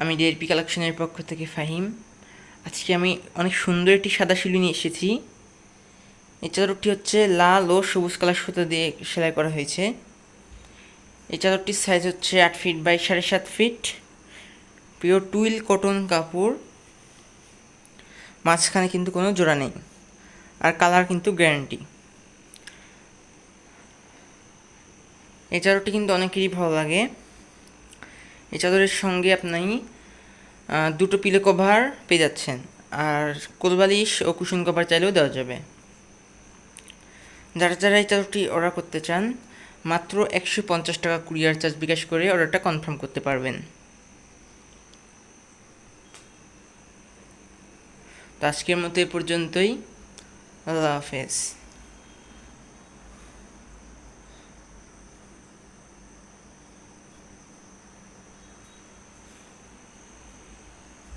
আমি ডিআরপি কালেকশনের পক্ষ থেকে ফাহিম। আজকে আমি অনেক সুন্দর একটি সাদা শিলু নিয়ে এসেছি। এই চাদরটি হচ্ছে লাল ও সবুজ কালার সুতো দিয়ে সেলাই করা হয়েছে। এই চাদরটির সাইজ হচ্ছে আট ফিট বাই সাড়ে সাত ফিট পিওর টুইল কটন কাপড়। মাঝখানে কিন্তু কোনো জোড়া নেই, আর কালার কিন্তু গ্যারান্টি এই চাদরটি কিন্তু অনেকেরই ভালো লাগে। এই চাদরের সঙ্গে আপনি দুটো পিলো কভার পেয়ে যাচ্ছেন। আর কোলবালিশ ও কুশন কভার চাইলেও দেওয়া যাবে। যারা যারা এই চাদরটি অর্ডার করতে চান, মাত্র একশো পঞ্চাশ টাকা কুরিয়ার চার্জ বিকাশ করে অর্ডারটা কনফার্ম করতে পারবেন। তো আজকের মতো এ পর্যন্তই। আল্লাহ হাফেজ।